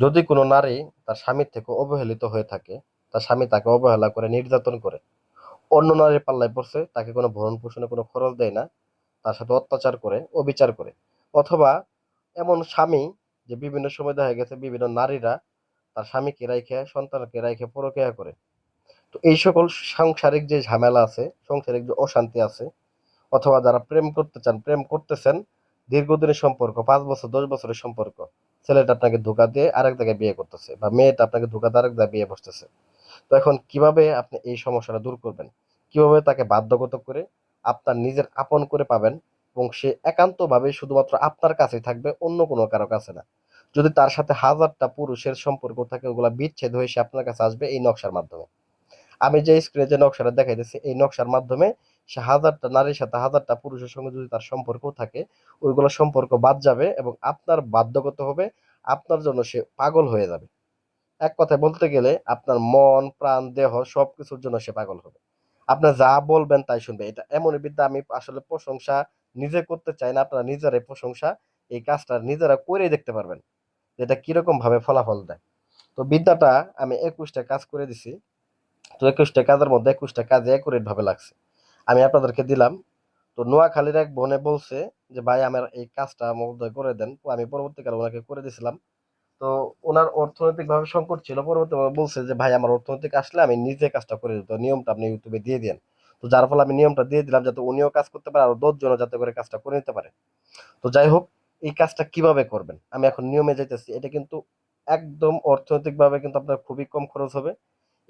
যদি কোনো নারী তার স্বামীর থেকে অবহেলিত হয়ে থাকে, তার স্বামী তাকে অবহেলা করে নির্যাতন করে, অন্য নারীর পাল্লায় পড়ছে, তাকে কোনো ভরণ পোষণে কোনো খরচ দেয় না, তার সাথে অত্যাচার করে, অবিচার করে, অথবা এমন স্বামী যে বিভিন্ন সময় দেখা গেছে বিভিন্ন নারীরা তার স্বামীকে রাইখে, সন্তানকে রাইখে পরকেয়া করে। তো এই সকল সাংসারিক যে ঝামেলা আছে, সাংসারিক যে অশান্তি আছে, অথবা যারা প্রেম করতে চান, প্রেম করতেছেন, দীর্ঘদিনের সম্পর্ক, পাঁচ বছর, দশ বছরের সম্পর্ক ছেলেটা আপনাকে ধোকা দিয়ে আরেক জায়গায় বিয়ে করতেছে বা মেয়েটা আপনাকে ধোকা দিয়ে আরেক জায়গায় বিয়ে বসতেছে। তো এখন কীভাবে আপনি এই সমস্যাটা দূর করবেন? কীভাবে তাকে বাধ্যগত করে আপনার নিজের আপন করে পাবেন এবং সে একান্তভাবে শুধুমাত্র আপনার কাছেই থাকবে, অন্য কোনো কারও কাছে না? যদি তার সাথে হাজারটা পুরুষের সম্পর্ক থাকে, ওগুলা বিচ্ছেদ হয়ে সে আপনার কাছে আসবে এই নকশার মাধ্যমে। আমি যে স্ক্রিনে যে নকশাটা দেখাইতেছি, এই নকশার মাধ্যমে সে হাজারটা নারীর সাথে হাজারটা পুরুষের সঙ্গে যদি তার সম্পর্ক থাকে, ওইগুলো সম্পর্ক বাদ যাবে এবং আপনার বাধ্যগত হবে, আপনার জন্য সে পাগল হয়ে যাবে। এক কথায় বলতে গেলে আপনার মন, প্রাণ, দেহ সব কিছুর জন্য সে পাগল হবে। আপনি যা বলবেন তাই শুনবে। এটা এমনই বিদ্যা, আমি আসলে প্রশংসা নিজে করতে চাই না, আপনারা নিজেরাই প্রশংসা, এই কাজটা নিজেরা করে দেখতে পারবেন যে এটা কীরকম ভাবে ফলাফল দেয়। তো বিদ্যাটা আমি একুশটা কাজ করে দিছি। তো একুশটা কাজের মধ্যে একুশটা কাজে একুরেট ভাবে লাগছে। আমি আপনাদেরকে দিলাম। তো নোয়াখালীর এক বোনে বলছে যে, ভাই, আমার এই কাজটা মধ্যে করে দেন। তো আমি পরবর্তীকালে ওনাকে করে দিছিলাম। তো ওনার অর্থনৈতিক ভাবে সংকট ছিল। পরবর্তী বলছে যে, ভাই, আমার অর্থনৈতিক আসলে আমি নিজে কাজটা করে দিই তো নিয়মটা আপনি ইউটিউবে দিয়ে দেন। তো যার ফলে আমি নিয়মটা দিয়ে দিলাম যাতে উনিও কাজ করতে পারে আর দশজনও যাতে করে কাজটা করে নিতে পারে। তো যাই হোক, এই কাজটা কীভাবে করবেন? আমি এখন নিয়মে যাইতেছি। এটা কিন্তু একদম অর্থনৈতিকভাবে কিন্তু আপনার খুবই কম খরচ হবে।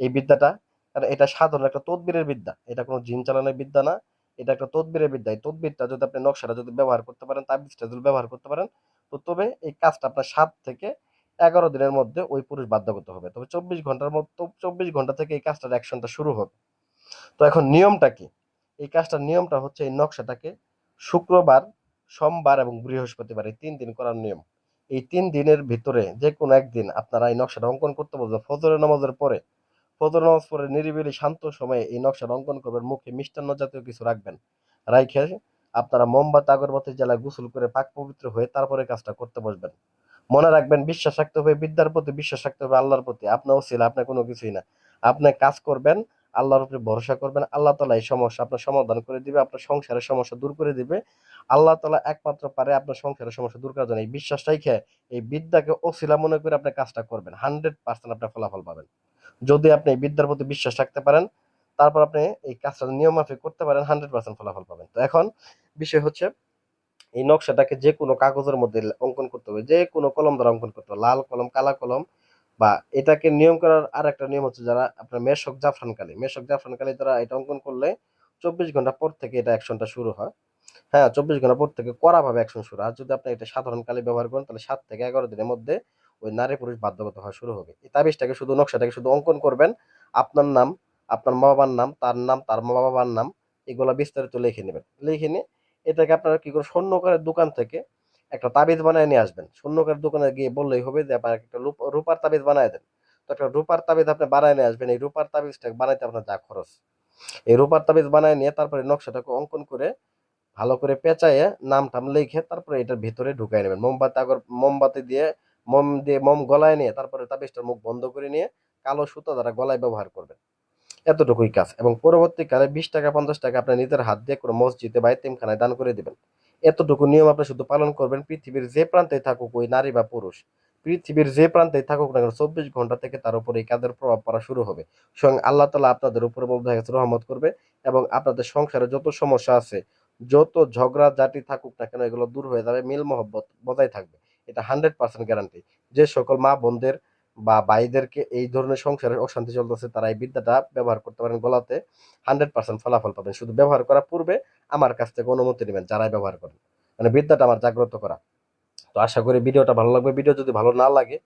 এই বিদ্যাটা কারণ এটা সাধারণ একটা তদবিরের বিদ্যা। এটা কোনো জিন চালানোর বিদ্যা না। এটা একটা তদবিরের বিদ্যা। এই তদবিরটা যদি আপনি নকশাটা যদি ব্যবহার করতে পারেন, তাবিজটা যদি ব্যবহার করতে পারেন, তো তবে এই কাজটা আপনার সাত থেকে এগারো দিনের মধ্যে ওই পুরুষ বাধ্যগত হবে। তবে চব্বিশ ঘণ্টার মতো চব্বিশ ঘণ্টা থেকে এই কাজটার অ্যাকশনটা শুরু হবে। তো এখন নিয়মটা কি? এই কাজটার নিয়মটা হচ্ছে এই নকশাটাকে শুক্রবার, সোমবার এবং বৃহস্পতিবার এই তিন দিন করার নিয়ম। এই তিন দিনের ভিতরে যে কোনো একদিন আপনারা এই নকশাটা অঙ্কন করতে বলবেন। ফজরের নামাজের পরে ফজর নামাজ পরে নিরিবিলি শান্ত সময়ে এই নকশার অঙ্কন করবেন মুখে মিষ্টান্ন জাতীয় কিছু রাখবেন। রাইখে আপনারা মোমবাতি, আগরবাতি জ্বালায় গোসল করে পাক পবিত্র হয়ে তারপরে কাজটা করতে বসবেন। মনে রাখবেন বিশ্বাস রাখতে হবে বিদ্যার প্রতি বিশ্বাস রাখতে হবে আল্লাহর প্রতি। আপনার ওসিলা আপনার কোনো কিছুই না। আপনি কাজ করবেন আল্লাহর উপরে ভরসা করবেন, আল্লাহ তালা এই সমস্যা আপনার সমাধান করে দিবে, আপনার সংসারের সমস্যা দূর করে দিবে। আল্লাহ তালা একমাত্র পারে আপনার সংসারের সমস্যা দূর করার জন্য। এই বিশ্বাসটাই খেয়ে এই বিদ্যাকে অশিলা মনে করে আপনি কাজটা করবেন। হান্ড্রেড পার্সেন্ট আপনার ফলাফল পাবেন। যদি আপনি এই বিদ্যার প্রতি বিশ্বাস রাখতে পারেন, তারপর আপনি এই কাজটা নিয়ম মাফিক করতে পারেন, হান্ড্রেড পার্সেন্ট ফলাফল পাবেন। তো এখন বিষয় হচ্ছে, এই নকশাটাকে যে কোনো কাগজের মধ্যে অঙ্কন করতে হবে যে কোনো কলম দ্বারা অঙ্কন করতে হবে। লাল কলম, কালা কলম বা এটাকে নিয়ম করার আর একটা নিয়ম হচ্ছে যারা আপনার মেশক জাফরান কালি, মেশক জাফরান কালি দ্বারা এটা অঙ্কন করলে চব্বিশ ঘণ্টা পর থেকে এটা অ্যাকশনটা শুরু হয়। হ্যাঁ চব্বিশ ঘণ্টা পর থেকে কড়াভাবে অ্যাকশন শুরু হয়। যদি আপনি এটা সাধারণ কালি ব্যবহার করেন, তাহলে সাত থেকে এগারো দিনের মধ্যে ওই নারী পুরুষ বাধ্যগত হওয়া শুরু হবে। এই তাবিজটাকে শুধু নকশাটাকে শুধু অঙ্কন করবেন। আপনার নাম, আপনার মা বাবার নাম, তার নাম, তার মা বাবার নাম, এগুলো বিস্তারিত লিখে নেবেন। লিখে নিয়ে এটাকে আপনারা কি করে স্বর্ণকারের দোকান থেকে একটা তাবিজ বানায় নিয়ে আসবেন। স্বর্ণকারের দোকানে গিয়ে বললেই হবে যে, আপনার একটা রূপ- রূপার তাবিজ বানায় দেন। তো একটা রূপার তাবিজ আপনি বানায় নিয়ে আসবেন। এই রূপার তাবিজটা বানাইতে আপনার যা খরচ। এই রূপার তাবিজ বানায় নিয়ে তারপরে নকশাটাকে অঙ্কন করে ভালো করে পেঁচাইয়ে নাম টাম লিখে তারপরে এটার ভিতরে ঢুকাই নেবেন। মোমবাতি আগর, মোমবাতি দিয়ে, মোম দিয়ে মোম গলায় নিয়ে তারপরে তাবিজটার মুখ বন্ধ করে নিয়ে কালো সুতো দ্বারা গলায় ব্যবহার করবেন। এতটুকুই কাজ। এবং পরবর্তীকালে বিশ টাকা, পঞ্চাশ টাকা আপনার নিজের হাত দিয়ে কোনো মসজিদে বা এতিমখানায় দান করে দিবেন। এতটুকু নিয়ম আপনি শুধু পালন করবেন, পৃথিবীর যে প্রান্তে থাকুক ওই নারী বা পুরুষ। পৃথিবীর যে প্রান্তে থাকুক না কেন, চব্বিশ ঘণ্টা থেকে তার উপরে এই কাজের প্রভাব পড়া শুরু হবে। স্বয়ং আল্লাহ তালা আপনাদের উপরে রহমত করবে এবং আপনাদের সংসারে যত সমস্যা আছে, যত ঝগড়া জাতি থাকুক না কেন, এগুলো দূর হয়ে যাবে মিল মহব্বত বজায় থাকবে। এটা হান্ড্রেড পার্সেন্ট গ্যারান্টি যে সকল মা বোনদের বা ভাইদেরকে এই ধরনের সংসারে অশান্তি চলতেছে, তারা এই বিদ্যাটা ব্যবহার করতে পারেন গলাতে হান্ড্রেড পার্সেন্ট ফলাফল পাবেন। শুধু ব্যবহার করার পূর্বে আমার কাছ থেকে অনুমতি নেবেন যারাই ব্যবহার করেন। মানে বিদ্যাটা আমার জাগ্রত করা। তো আশা করি ভিডিওটা ভালো লাগবে। ভিডিও যদি ভালো না লাগে,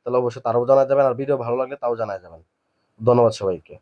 তাহলে অবশ্যই তারাও জানা যাবেন, আর ভিডিও ভালো লাগলে তাও জানা যাবেন। ধন্যবাদ সবাইকে।